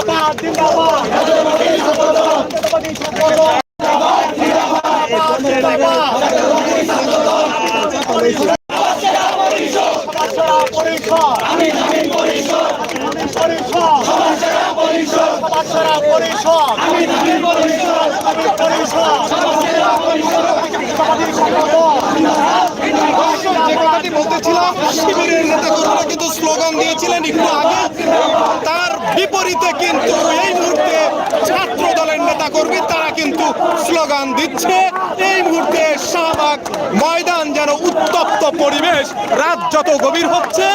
জিন্দাবাদ জিন্দাবাদ ছাত্রবাদী ছাত্রদল জিন্দাবাদ সমাজসেবা পরিষদ পরিষদ সমাজসেবা পরিষদ পরিষদ ছাত্রবাদী ছাত্রদল যে কথাটি বলতেছিলাম শিবিরের নেতাকর্মীরা কিন্তু স্লোগান দিয়েছিলেন একটু আগে তার বিপরীতে কিন্তু এই মুহূর্তে ছাত্র দলের নেতাকর্মী তারা কিন্তু স্লোগান দিচ্ছে। এই মুহূর্তে শাহবাগ ময়দান যেন উত্তপ্ত পরিবেশ, রাত যত গভীর হচ্ছে,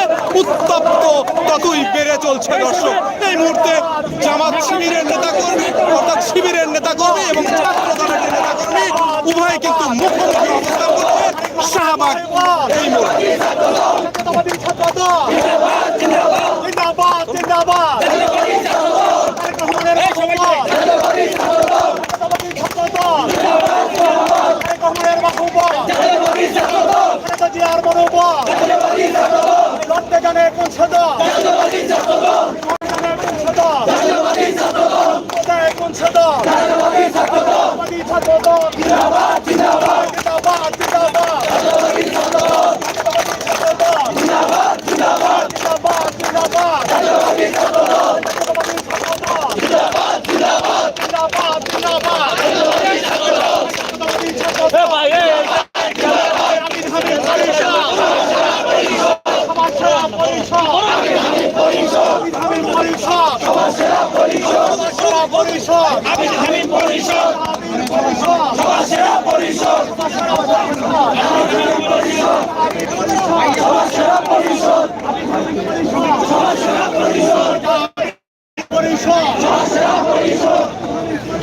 উত্তপ্ত ততই বেড়ে চলছে দর্শক। এই মুহূর্তে জামাত শিবিরের নেতাকর্মী, অর্থাৎ শিবিরের নেতাকর্মী এবং ছাত্র দলের নেতাকর্মী, উভয় কিন্তু মুখোমুখি অবস্থান করছে শাহবাগ এই মুহূর্তে। লড়তে জানে কোন সদা কোন সদা কোন সদা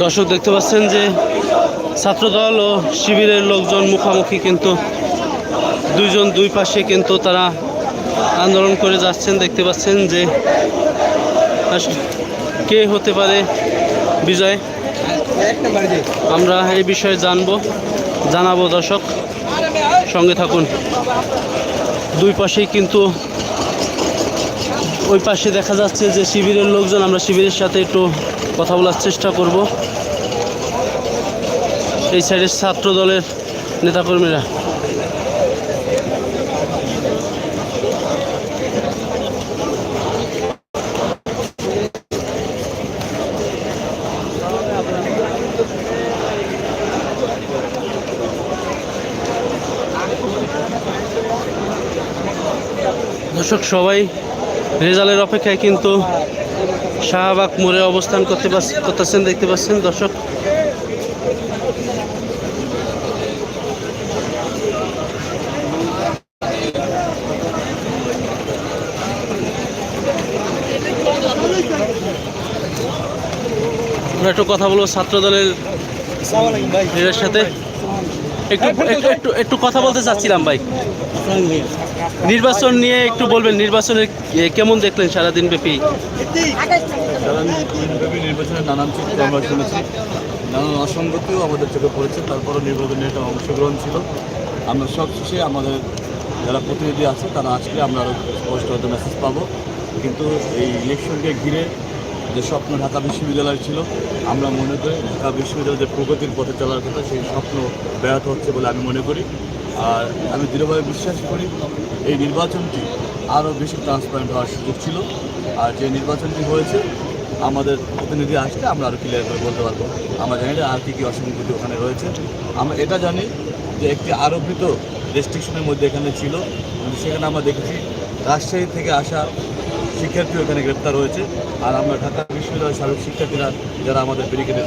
দর্শক দেখতে পাচ্ছেন যে ছাত্রদল ও শিবিরের লোকজন মুখামুখি কিন্তু দুইজন দুই পাশে কিন্তু তারা আন্দোলন করে যাচ্ছেন। দেখতে পাচ্ছেন যে কে হতে পারে বিজয়? আমরা এই বিষয়ে জানব, জানাব দর্শক। সঙ্গে থাকুন। দুই পাশেই কিন্তু ওই পাশে দেখা যাচ্ছে যে শিবিরের লোকজন, আমরা শিবিরের সাথে একটু কথা বলার চেষ্টা করব। এই সাইডের ছাত্র দলের নেতাকর্মীরা। দর্শক সবাই রেজাল্টের অপেক্ষায় কিন্তু শাহবাগ মোড়ে অবস্থান করতে করতেছেন, দেখতে পাচ্ছেন দর্শক। একটু কথা বলব ছাত্র দলের সাথে। একটু একটু একটু কথা বলতে চাচ্ছিলাম ভাই। নির্বাচন নিয়ে একটু বলবেন নির্বাচনের এ, কেমন দেখলেন সারাদিন ব্যাপী? নির্বাচনের নানান চিত্র আমরা শুনেছি। নানান অসঙ্গতিও আমাদের চোখে পড়েছে তারপরও নির্বাচনে একটা অংশগ্রহণ ছিল। আমরা সব শেষে আমাদের যারা প্রতিনিধি আছে তারা আসলে আমরা আরও স্পষ্ট হয়তো মেসেজ পাবো। কিন্তু এই ইলেকশনকে ঘিরে যে স্বপ্ন ঢাকা বিশ্ববিদ্যালয় ছিল আমরা মনে করি ঢাকা বিশ্ববিদ্যালয়ের যে প্রগতির পথে চলার কথা সেই স্বপ্ন ব্যাহত হচ্ছে বলে আমি মনে করি। আর আমি দৃঢ়ভাবে বিশ্বাস করি এই নির্বাচনটি আরও বেশি ট্রান্সপারেন্ট হওয়ার সুযোগ ছিল। আর যে নির্বাচনটি হয়েছে, আমাদের প্রতিনিধি আসলে আমরা আরও ক্লিয়ার করে বলতে পারব। আমরা জানি না আর কী কী অসঙ্গতি ওখানে রয়েছে। আমরা এটা জানি যে একটি আরোপিত রেস্ট্রিকশনের মধ্যে এখানে ছিল। সেখানে আমরা দেখেছি রাজশাহী থেকে আসা শিক্ষার্থী এখানে গ্রেপ্তার হয়েছে। আর আমরা ঢাকা বিশ্ববিদ্যালয়ের সাবেক শিক্ষার্থীরা যারা আমাদের ব্যারিকেডের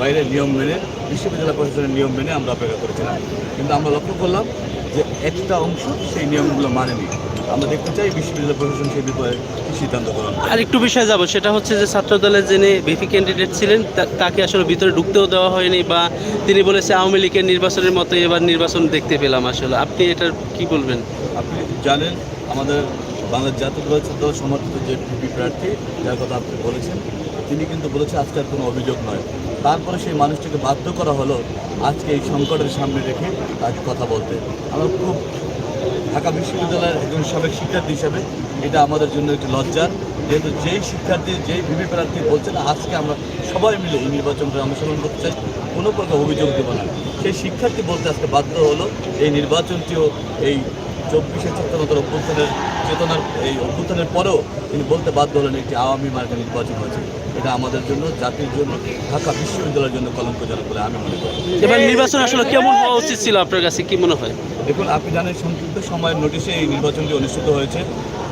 বাইরে নিয়ম মেনে বিশ্ববিদ্যালয় প্রশাসনের নিয়ম মেনে আমরা অপেক্ষা করেছিলাম। কিন্তু আমরা লক্ষ্য করলাম যে একটা অংশ সেই নিয়মগুলো মানেনি। আমরা দেখতে চাই বিশ্ববিদ্যালয় প্রশাসন সেই কী সিদ্ধান্ত গ্রহণ আর একটু বিষয় যাব সেটা হচ্ছে যে ছাত্র দলের যিনি ভিপি ক্যান্ডিডেট ছিলেন তাকে আসলে ভিতরে ঢুকতেও দেওয়া হয়নি বা তিনি বলেছে আওয়ামী লীগের নির্বাচনের মতো এবার নির্বাচন দেখতে পেলাম আসলে। আপনি এটার কি বলবেন? আপনি জানেন আমাদের বাংলাদেশ জাতীয় দল সমর্থিত যে পিপি প্রার্থী যার কথা আপনি বলেছেন তিনি কিন্তু বলেছে, আজকে আর কোনো অভিযোগ নয়। তারপরে সেই মানুষটিকে বাধ্য করা হলো আজকে এই সংকটের সামনে রেখে তাকে কথা বলতে। আমার খুব ঢাকা বিশ্ববিদ্যালয়ের একজন সাবেক শিক্ষার্থী হিসাবে এটা আমাদের জন্য একটি লজ্জার যেহেতু যেই শিক্ষার্থী, যেই ভিভি প্রার্থী বলছেন আজকে আমরা সবাই মিলে এই নির্বাচনটা অংশগ্রহণ করতে চাই, কোনো প্রকার অভিযোগ দেবো না। সেই শিক্ষার্থী বলতে আজকে বাধ্য হলো, এই নির্বাচনটিও এই চব্বিশে ছাত্রনতার অভ্যুত্থানের চেতনার এই অভ্যুত্থানের পরেও তিনি বলতে বাধ্য হলেন একটি আওয়ামী মার্কা নির্বাচন হয়েছে। এটা আমাদের জন্য জাতির জন্য ঢাকা বিশ্ববিদ্যালয়ের জন্য কলঙ্কজনক বলে আমি মনে করি। এবার নির্বাচন আসলে কেমন হওয়া উচিত ছিল আপনার কাছে? কি মনে হয়? দেখুন আপনি জানেন সংক্ষিপ্ত সময়ের নোটিশে এই নির্বাচনটি অনুষ্ঠিত হয়েছে।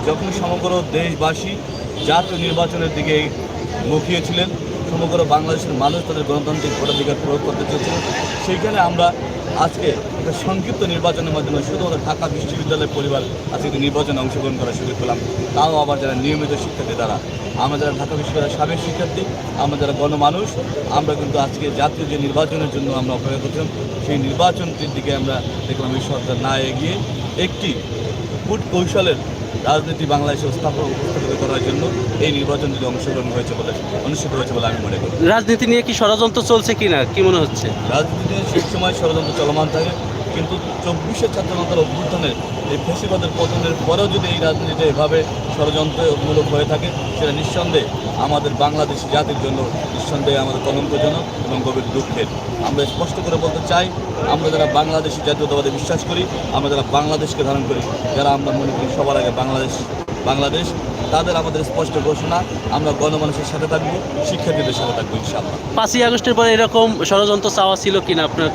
যখন সমগ্র দেশবাসী জাতীয় নির্বাচনের দিকে মুখিয়েছিলেন সমগ্র বাংলাদেশের মানুষ তাদের গণতান্ত্রিক ভোটাধিকার প্রয়োগ করতে চেয়েছিলেন সেইখানে আমরা আজকে একটা সংক্ষিপ্ত নির্বাচনের মাধ্যমে শুধুমাত্র ঢাকা বিশ্ববিদ্যালয়ের পরিবার আজকে নির্বাচনে অংশগ্রহণ করার সুযোগ পেলাম। তাও আবার যারা নিয়মিত শিক্ষার্থী তারা আমরা যারা ঢাকা বিশ্ববিদ্যালয়ের সাবেক শিক্ষার্থী, আমরা যারা গণমানুষ, আমরা কিন্তু আজকে জাতীয় যে নির্বাচনের জন্য আমরা অপেক্ষা করছিলাম, সেই নির্বাচনটির দিকে আমরা দেখলাম এই সরকার না এগিয়ে একটি কূট কৌশলের রাজনীতি বাংলাদেশে স্থাপন উপস্থাপিত করার জন্য এই নির্বাচন যদি অংশগ্রহণ হয়েছে বলে অনুষ্ঠিত হয়েছে বলে আমি মনে করি। রাজনীতি নিয়ে কি ষড়যন্ত্র চলছে কিনা? কি মনে হচ্ছে? রাজনীতি নিয়ে সেই সময় ষড়যন্ত্র চলমান থাকে কিন্তু চব্বিশের ছাত্রমাত্রার অভ্যুত্থানের এই ফেসিবাদের পতনের পরেও যদি এই রাজনীতিটা এভাবে ষড়যন্ত্রমূলক হয়ে থাকে, সেটা নিঃসন্দেহে আমাদের বাংলাদেশি জাতির জন্য নিঃসন্দেহে আমাদের কলঙ্কজনক এবং গভীর দুঃখের। আমরা স্পষ্ট করে বলতে চাই, আমরা যারা বাংলাদেশি জাতীয়তাবাদে বিশ্বাস করি, আমরা যারা বাংলাদেশকে ধারণ করি, যারা আমরা মনে করি সবার আগে বাংলাদেশ বাংলাদেশ তাদের আমাদের স্পষ্ট ঘোষণা আমরা গণমানুষের সাথে থাকব শিক্ষার্থীদের সাথে থাকব ইনশাআল্লাহ। পাঁচই আগস্টের পরে এরকম ষড়যন্ত্র চাওয়া ছিল কিনা আপনার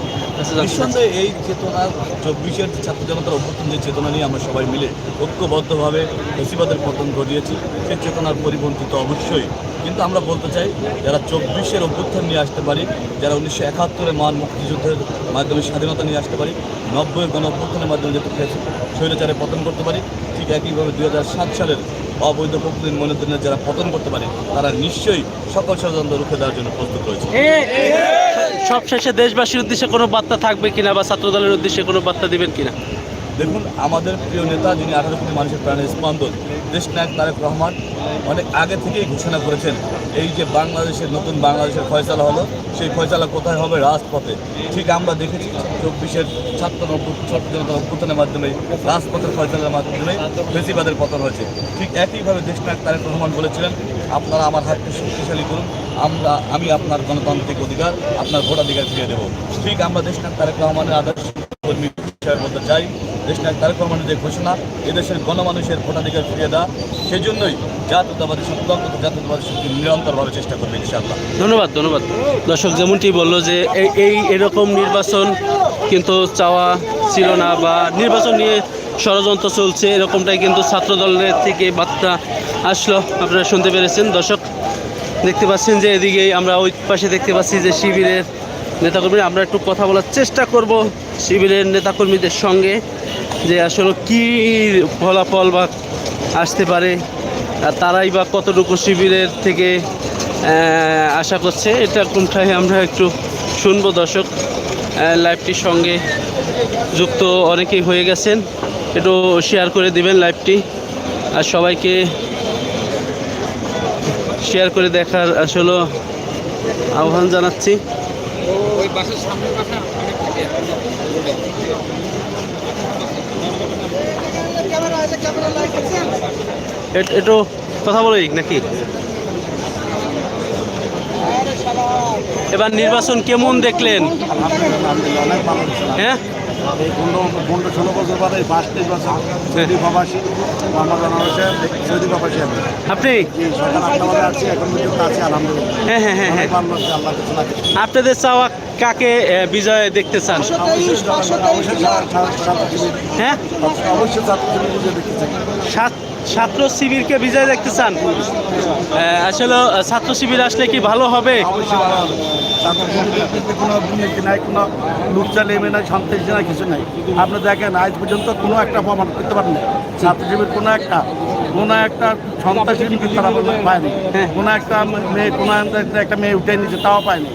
নিঃসন্দেহে এই চেতনা চব্বিশের ছাত্র জনতার অভ্যর্থন যে চেতনা নিয়ে আমরা সবাই মিলে ঐক্যবদ্ধভাবে বেশিবাদের পতন ঘটিয়েছি সেই চেতনার পরিপন্থী তো অবশ্যই কিন্তু আমরা বলতে চাই, যারা চব্বিশের অভ্যুত্থান নিয়ে আসতে পারি, যারা উনিশশো একাত্তরে মহান মুক্তিযুদ্ধের মাধ্যমে স্বাধীনতা নিয়ে আসতে পারি নব্বই গণ অভ্যুত্থানের মাধ্যমে যেহেতু স্বৈরাচারে পতন করতে পারি, ঠিক একইভাবে দুই হাজার সাত সালের অবৈধ প্রকৃতির মনোনয়নের যারা পতন করতে পারে, তারা নিশ্চয়ই সকল ষড়যন্ত্র রুখে দেওয়ার জন্য প্রস্তুত রয়েছে। সবশেষে দেশবাসীর উদ্দেশ্যে কোনো বার্তা থাকবে কিনা বা ছাত্রদলের উদ্দেশ্যে কোনো বার্তা দিবেন কিনা? দেখুন, আমাদের প্রিয় নেতা যিনি আঠারো কোটি মানুষের প্রাণের স্পন্দন দেশ নায়ক তারেক রহমান, অনেক আগে থেকেই ঘোষণা করেছেন, এই যে বাংলাদেশের, নতুন বাংলাদেশের ফয়সালা হলো, সেই ফয়সালা কোথায় হবে? রাজপথে। ঠিক আমরা দেখেছি চব্বিশের ছাত্র অভ্যু- ছাত্র জনতার অভ্যুত্থানের মাধ্যমে, রাজপথের ফয়সালার মাধ্যমে বেশিবাদের পতন হয়েছে। ঠিক একইভাবে দেশ নায়ক তারেক রহমান বলেছিলেন, আপনারা আমার হাতকে শক্তিশালী করুন, আমরা, আমি আপনার গণতান্ত্রিক অধিকার, আপনার ভোটাধিকার ফিরিয়ে দেবো। ঠিক আমরা দেশ নায়ক তারেক রহমানের আদর্শ কর্মী বিষয়ে বলতে চাই দেশনায়ক তারেক রহমানের যে ঘোষণা, এদেশের গণমানুষের ভোটাধিকার ফিরিয়ে দেওয়া সেই জন্যই জাতীয়তাবাদী অন্তত জাতীয়তাবাদী শক্তি নিরন্তরভাবে চেষ্টা করবে, ইনশাআল্লাহ। ধন্যবাদ ধন্যবাদ। দর্শক, যেমনটি বলল যে এই এই এরকম নির্বাচন কিন্তু চাওয়া ছিল না বা নির্বাচন নিয়ে ষড়যন্ত্র চলছে, এরকমটাই কিন্তু ছাত্র দলের থেকে বার্তা আসলো। আপনারা শুনতে পেরেছেন। দর্শক, দেখতে পাচ্ছেন যে এদিকেই আমরা ওই পাশে দেখতে পাচ্ছি যে শিবিরের নেতাকর্মীরা। আমরা একটু কথা বলার চেষ্টা করব শিবিরের নেতাকর্মীদের সঙ্গে। যে আসলে কি ফলাফল বা আসতে পারে, আর তারাই বা কতটুকু শিবিরের থেকে আশা করছে, এটা কোনটায় আমরা একটু শুনব দর্শক। লাইভটির সঙ্গে যুক্ত অনেকেই হয়ে গেছেন, একটু শেয়ার করে দিবেন লাইভটি আর সবাইকে শেয়ার করে দেখার আসলে আহ্বান জানাচ্ছি। একটু কথা বলি নাকি এবার নির্বাচন কেমন দেখলেন হ্যাঁ আপনি হ্যাঁ হ্যাঁ হ্যাঁ হ্যাঁ আপনাদের চাওয়া কাকে বিজয় দেখতে চান হ্যাঁ ছাত্র শিবিরকে বিজয় দেখতে চান? আসলে ছাত্র শিবির আসলে কি ভালো হবে? কোনো দুর্নীতি নাই কোনো লুচ্চা নেমে নাই সন্ত্রাসী নাই কিছু নাই। আপনি দেখেন আজ পর্যন্ত কোনো একটা প্রমাণ করতে পারেন। না ছাত্রজীবীর কোনো একটা কোনো একটা সন্ত্রাসী তারা পায়নি। হ্যাঁ। কোনো একটা মেয়ে কোনো একটা- মেয়ে উঠে নিচে তাও পায়নি।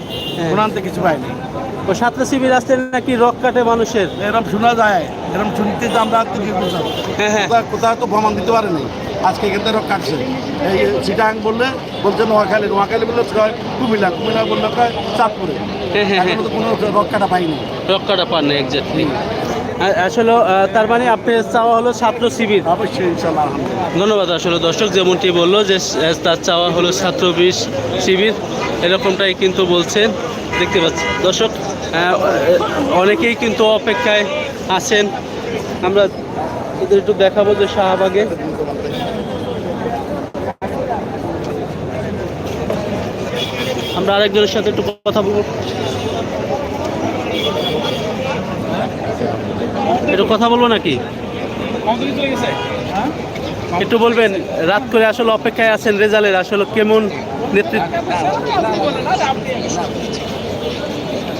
কোনো আনতে কিছু পায়নি। ও ছাত্র শিবির আসলে নাকি রক কাটে মানুষের? এরকম শোনা যায় এরকম শুনতে তো আমরা কি বুঝলাম হ্যাঁ, হ্যাঁ। কোথাও- কোথাও তো প্রমাণ দিতে পারেনি। আজকে এখান থেকে রক কাটছে। এই চিটাং বললে বলছে নোয়াখালী। নোয়াখালী বললে কয়? কুমিল্লা। কুমিল্লা বললে কয়? চাঁদপুরে। হ্যাঁ, হ্যাঁ, হ্যাঁ। এখনও তো কোনো রক কাটা পাইনি। রক কাটা পান না এক্স্যাক্টলি আসলে তার মানে আপনার চাওয়া হলো ছাত্র শিবির? অবশ্যই ধন্যবাদ আসলে দর্শক যেমনটি বলল যে তার চাওয়া হলো ছাত্র বিশ শিবির এরকমটাই কিন্তু বলছেন। দেখতে পাচ্ছি। দর্শক অনেকেই কিন্তু অপেক্ষায় আছেন। আমরা এদের একটু দেখাবো যে শাহবাগে। আমরা আরেকজনের সাথে একটু কথা বলব। একটু কথা বলব নাকি? একটু বলবেন, রাত করে আসলে অপেক্ষায় আছেন রেজাল্টের আসলে কেমন নেতৃত্ব?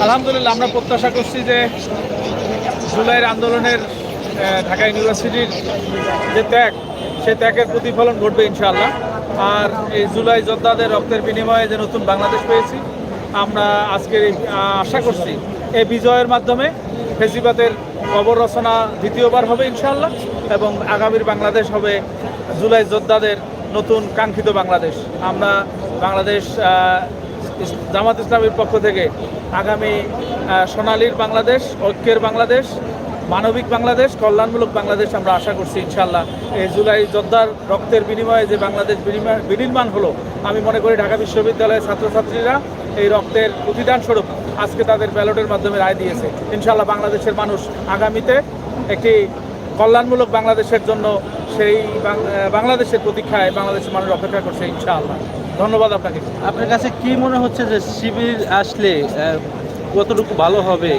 আলহামদুলিল্লাহ, আমরা প্রত্যাশা করছি যে জুলাইয়ের আন্দোলনের ঢাকা ইউনিভার্সিটির যে ত্যাগ সেই ত্যাগের প্রতিফলন ঘটবে ইনশাআল্লাহ। আর এই জুলাই যোদ্ধাদের রক্তের বিনিময়ে যে নতুন বাংলাদেশ পেয়েছি, আমরা আজকের আশা করছি এই বিজয়ের মাধ্যমে ফেসিবাদের কবর রচনা দ্বিতীয়বার হবে ইনশাআল্লাহ, এবং আগামীর বাংলাদেশ হবে জুলাই যোদ্ধাদের নতুন কাঙ্ক্ষিত বাংলাদেশ। আমরা বাংলাদেশ জামাত ইসলামের পক্ষ থেকে আগামী সোনালীর বাংলাদেশ, ঐক্যের বাংলাদেশ, মানবিক বাংলাদেশ, কল্যাণমূলক বাংলাদেশ আমরা আশা করছি ইনশাল্লাহ এই জুলাই যোদ্ধার রক্তের বিনিময়ে যে বাংলাদেশ বিনির্মাণ হলো, আমি মনে করি ঢাকা বিশ্ববিদ্যালয়ের ছাত্রছাত্রীরা এই রক্তের প্রতিদান স্বরূপ আজকে তাদের ব্যালটের মাধ্যমে রায় দিয়েছে। ইনশাল্লাহ বাংলাদেশের মানুষ আগামীতে একটি কল্যাণমূলক বাংলাদেশের জন্য সেই বাংলাদেশের প্রতীক্ষায় বাংলাদেশের মানুষ অপেক্ষা করছে ইনশাআল্লাহ। ধন্যবাদ আপনাকে। আপনার কাছে কি মনে হচ্ছে যে শিবির আসলে কতটুকু ভালো হবে?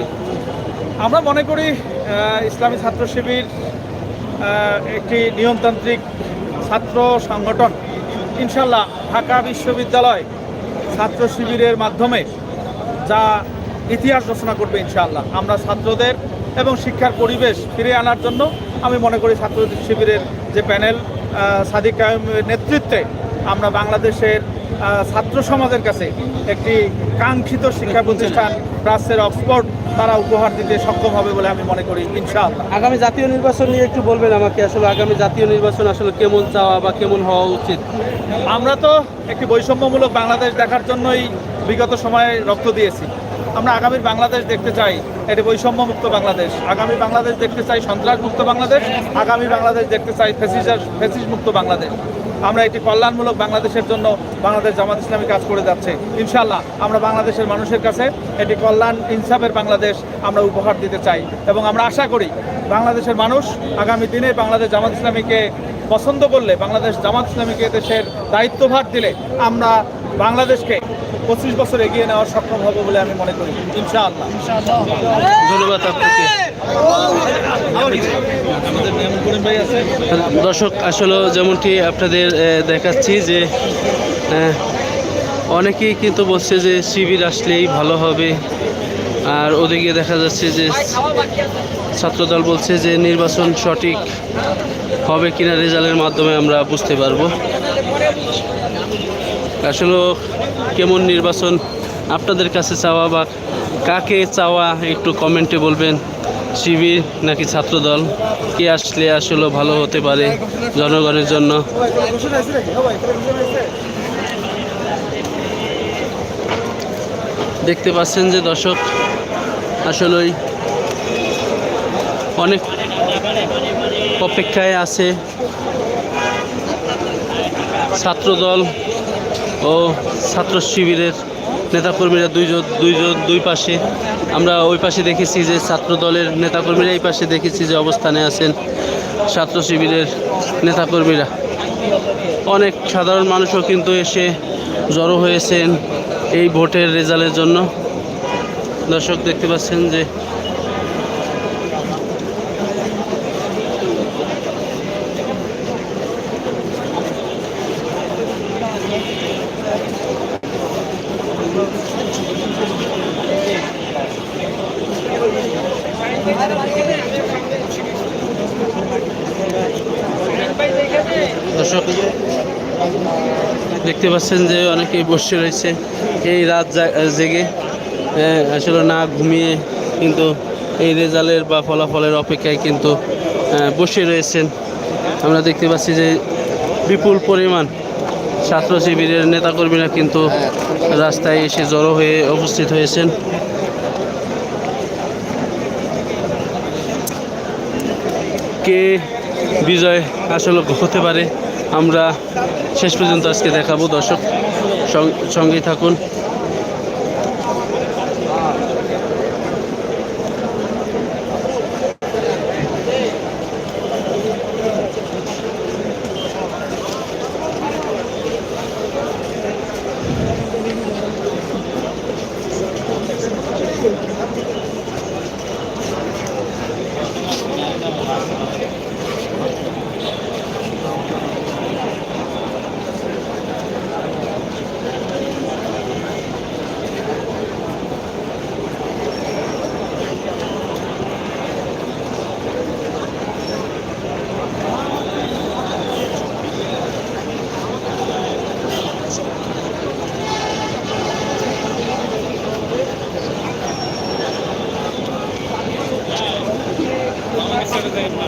আমরা মনে করি ইসলামী ছাত্র শিবির একটি নিয়মতান্ত্রিক ছাত্র সংগঠন। ইনশাল্লাহ ঢাকা বিশ্ববিদ্যালয় ছাত্র শিবিরের মাধ্যমে যা ইতিহাস রচনা করবে ইনশাআল্লাহ। আমরা ছাত্রদের এবং শিক্ষার পরিবেশ ফিরে আনার জন্য আমি মনে করি ছাত্র শিবিরের যে প্যানেল সাদিক কায়েমের নেতৃত্বে আমরা বাংলাদেশের ছাত্র সমাজের কাছে একটি কাঙ্ক্ষিত শিক্ষা প্রতিষ্ঠান প্রাচ্যের অক্সফোর্ড তারা উপহার দিতে সক্ষম হবে বলে আমি মনে করি ইনশাআল্লাহ। আগামী জাতীয় নির্বাচন নিয়ে একটু বলবেন আমাকে আসলে আগামী জাতীয় নির্বাচন আসলে কেমন চাওয়া বা কেমন হওয়া উচিত? আমরা তো একটি বৈষম্যমূলক বাংলাদেশ দেখার জন্যই বিগত সময়ে রক্ত দিয়েছি। আমরা আগামীর বাংলাদেশ দেখতে চাই একটি বৈষম্যমুক্ত বাংলাদেশ। আগামী বাংলাদেশ দেখতে চাই সন্ত্রাসমুক্ত বাংলাদেশ আগামী বাংলাদেশ দেখতে চাই ফেসিস ফেসিস মুক্ত বাংলাদেশ। আমরা একটি কল্যাণমূলক বাংলাদেশের জন্য বাংলাদেশ জামাত ইসলামী কাজ করে যাচ্ছে। ইনশাল্লাহ আমরা বাংলাদেশের মানুষের কাছে একটি কল্যাণ ইনসাফের বাংলাদেশ আমরা উপহার দিতে চাই। এবং আমরা আশা করি বাংলাদেশের মানুষ আগামী দিনে বাংলাদেশ জামাত ইসলামীকে পছন্দ করলে বাংলাদেশ জামাত ইসলামীকে দেশের দায়িত্বভার দিলে আমরা বাংলাদেশকে পঁচিশ বছর এগিয়ে নেওয়ার সক্ষম হব বলে আমি মনে করি। ইনশাআল্লাহ। ধন্যবাদ আপনাকে। দর্শক, আসলে যেমনটি আপনাদের দেখাচ্ছি যে অনেকেই কিন্তু বলছে যে শিবির আসলেই ভালো হবে। আর ওদিকে দেখা যাচ্ছে যে ছাত্রদল বলছে যে নির্বাচন সঠিক হবে কিনা রেজাল্টের মাধ্যমে আমরা বুঝতে পারব। আসলে কেমন নির্বাচন, আপনাদের কাছে চাওয়া বা কাকে চাওয়া একটু কমেন্টে বলবেন। শিবির নাকি ছাত্রদল? কে আসলে আসলে ভালো হতে পারে জনগণের জন্য? দেখতে পাচ্ছেন যে দর্শক আসলেই অনেক অপেক্ষায় আছে ছাত্রদল ও ছাত্র শিবিরের নেতাকর্মীরা দুইজন দুইজন দুই পাশে। আমরা ওই পাশে দেখেছি যে ছাত্র দলের নেতাকর্মীরা এই পাশে দেখেছি যে অবস্থানে আছেন ছাত্র শিবিরের নেতাকর্মীরা। অনেক সাধারণ মানুষও কিন্তু এসে জড়ো হয়েছেন এই ভোটের রেজাল্টের জন্য। দর্শক দেখতে পাচ্ছেন যে দর্শক দেখতে পাচ্ছেন যে অনেকেই বসে রয়েছে এই রাত জেগে। আসলে না ঘুমিয়ে কিন্তু এই রেজাল্টের বা ফলাফলের অপেক্ষায় কিন্তু বসে রয়েছেন। আমরা দেখতে পাচ্ছি যে বিপুল পরিমাণ ছাত্র শিবিরের নেতাকর্মীরা কিন্তু রাস্তায় এসে জড়ো হয়ে উপস্থিত হয়েছেন। কে বিজয় আসলে হতে পারে, আমরা শেষ পর্যন্ত আজকে দেখাবো। দর্শক সঙ্গেই থাকুন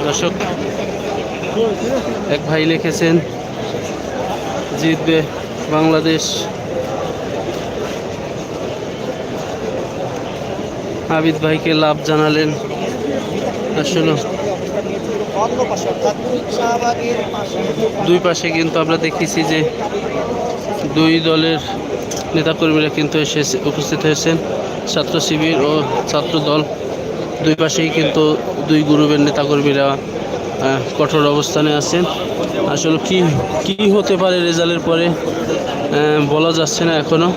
দর্শক এক ভাই লিখেছেন, জিতবে বাংলাদেশ। আবিদ ভাইকে লাভ জানালেন। আসলে দুই পাশে কিন্তু আমরা দেখেছি যে দুই দলের নেতাকর্মীরা কিন্তু এসে উপস্থিত হয়েছেন। ছাত্র শিবির ও ছাত্র দল দুই পাশেই কিন্তু দুই গ্রুপের নেতাকর্মীরা কঠোর অবস্থানে আছেন। আসলে কি কি হতে পারে রেজাল্টের পরে? বলা যাচ্ছে না এখনও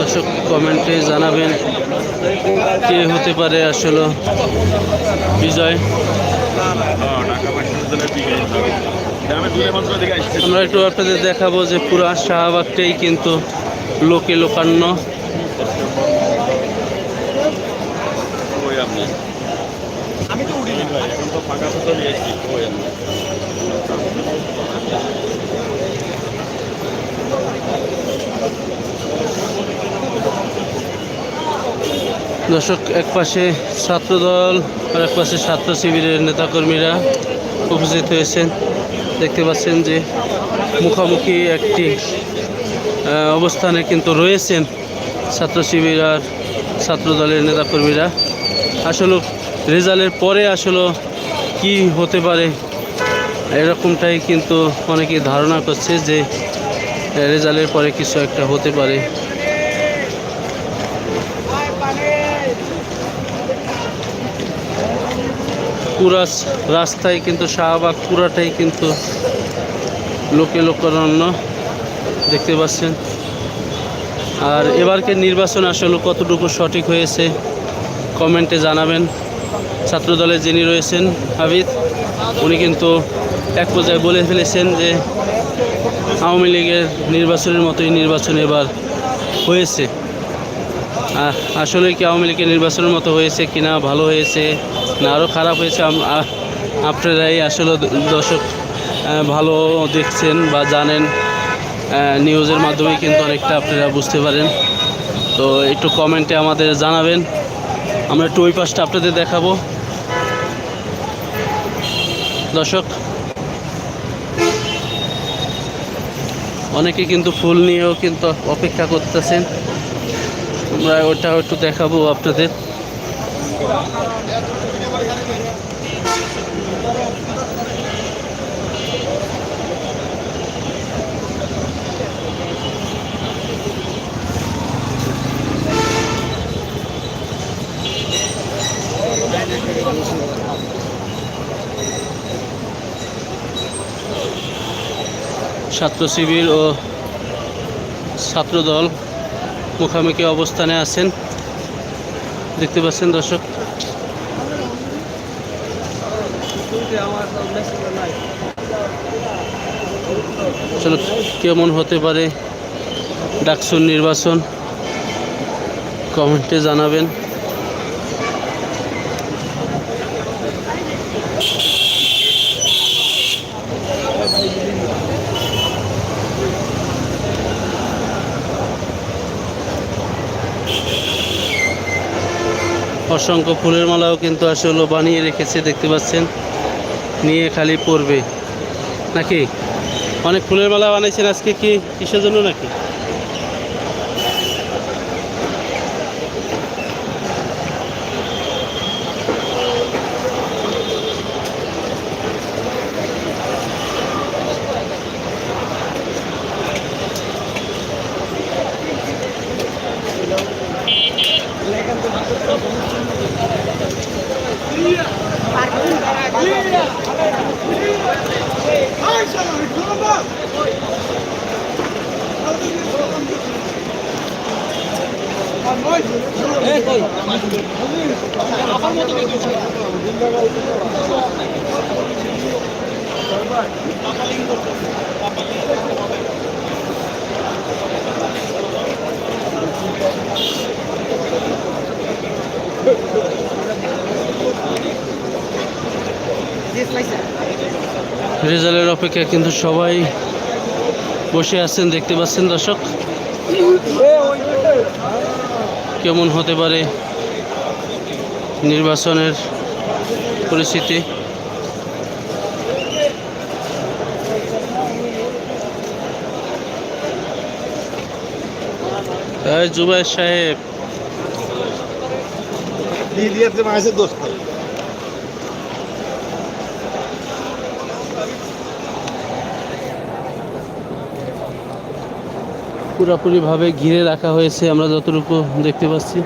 দর্শক কমেন্টে জানাবেন কে হতে পারে আসলে বিজয়। আমরা একটু আপনাদের দেখাবো যে পুরা শাহবাগটাই কিন্তু লোকে লোকান্ন। দর্শক, এক পাশে ছাত্রদল আর এক পাশে ছাত্র শিবিরের নেতাকর্মীরা উপস্থিত হয়েছেন। দেখতে পাচ্ছেন যে মুখোমুখি একটি অবস্থানে কিন্তু রয়েছেন ছাত্র শিবির আর ছাত্রদলের নেতাকর্মীরা। আসলে রেজাল্টের পরে আসলে কি হতে পারে এরকমটাই কিন্তু অনেকেই ধারণা করছে যে রেজাল্টের পরে কিছু একটা হতে পারে। পুরা রাস্তায় কিন্তু শাহবাগ পুরাটাই কিন্তু লোকে লোকারণ্য, দেখতে পাচ্ছেন। আর এবারকে নির্বাচন আসলে কতটুকু সঠিক হয়েছে, কমেন্টে জানাবেন। ছাত্রদলে যিনি রয়েছেন হাবিদ উনি কিন্তু এক পর্যায়ে বলে ফেলেছেন যে আওয়ামী লীগের নির্বাচনের মতোই নির্বাচন এবার হয়েছে। আসলে কি আওয়ামী লীগের নির্বাচনের মতো হয়েছে কিনা, ভালো হয়েছে না আরও খারাপ হয়েছে আপনারাই আসলে দর্শক ভালো দেখছেন বা জানেন নিউজের মাধ্যমে কিন্তু অনেকটা আপনারা বুঝতে পারেন। তো একটু কমেন্টে আমাদের জানাবেন। আমরা একটু ওই পাশটা আপনাদের দেখাবো। দর্শক, অনেকে কিন্তু ফুল নিয়েও কিন্তু অপেক্ষা করতেছেন। আমরা ওটা একটু দেখাবো আপনাদের। ছাত্র শিবির ও ছাত্রদল মুখামুখি অবস্থানে আছেন। দেখতে পাচ্ছেন দর্শক। কেমন হতে পারে ডাকসুর নির্বাচন? কমেন্টে জানাবেন। অসংখ্য ফুলের মালাও কিন্তু আসলে বানিয়ে রেখেছে, দেখতে পাচ্ছেন। নিয়ে খালি পড়বে। নাকি? অনেক ফুলের মালা বানিয়েছেন আজকে কি? কিসের জন্য নাকি? রেজাল্টের অপেক্ষা কিন্তু সবাই বসে আছেন দেখতে পাচ্ছেন দর্শক। কেমন হতে পারে নির্বাচনের পরিস্থিতি? জুবাই সাহেব। দিয়ে দিয়ে আছে সাহেব পুরোপুরিভাবে ঘিরে রাখা হয়েছে আমরা যতটুকু দেখতে পাচ্ছি।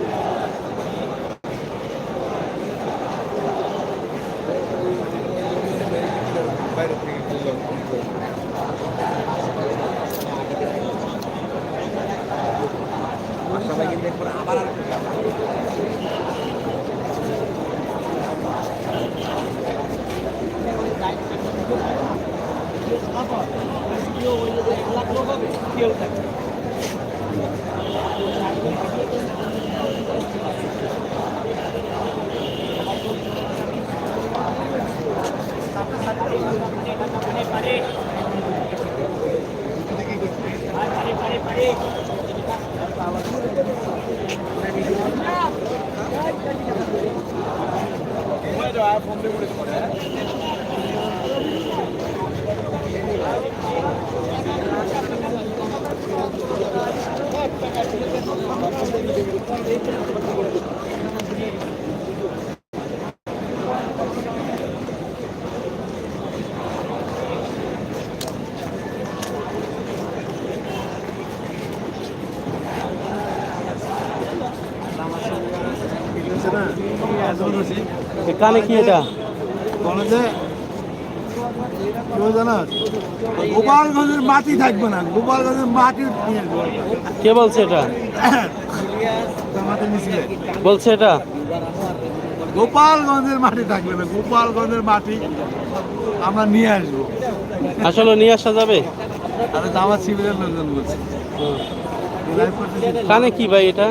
কানে কি এটা? গোপালগঞ্জের মাটি থাকবে না গোপালগঞ্জের মাটির কে বলছে এটা? বলছে এটা? গোপালগঞ্জের মাটি থাকবে না গোপালগঞ্জের মাটি আমরা নিয়ে আসব। আসলে নিয়ে আসা যাবে? তো আমার সিভিলের লোকজন বলছি। কানে কি ভাই এটা?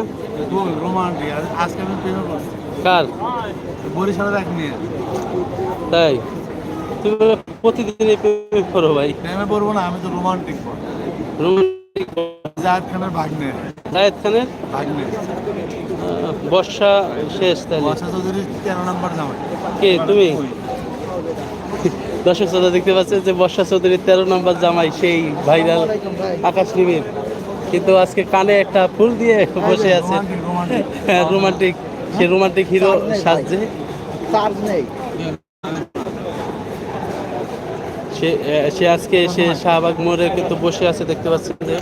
রোমান্টিক আজকে আমি প্রেমে করছি কার বরিশালের এক নিয়ে তাই? তুমি প্রতিদিন এই প্রেমে করো ভাই। প্রেমে পড়ব না আমি তো রোমান্টিক রোমান্টিক জাহেদ খানের ভাগ্নে। খানের? ভাগ্নে। বর্ষা শেষ তাহলে। বর্ষা চৌধুরীর তেরো নম্বর জামাই। কে তুমি? দর্শক শ্রোতা দেখতে পাচ্ছেন যে বর্ষা চৌধুরীর তেরো নম্বর জামাই সেই ভাইরাল আকাশ নিবির কিন্তু আজকে কানে একটা ফুল দিয়ে বসে আছে। রোমান্টিক সে রোমান্টিক হিরো সাজছে। সে আহ, সে আজকে সে শাহবাগ মোড়ে কিন্তু বসে আছে দেখতে পাচ্ছেন যে।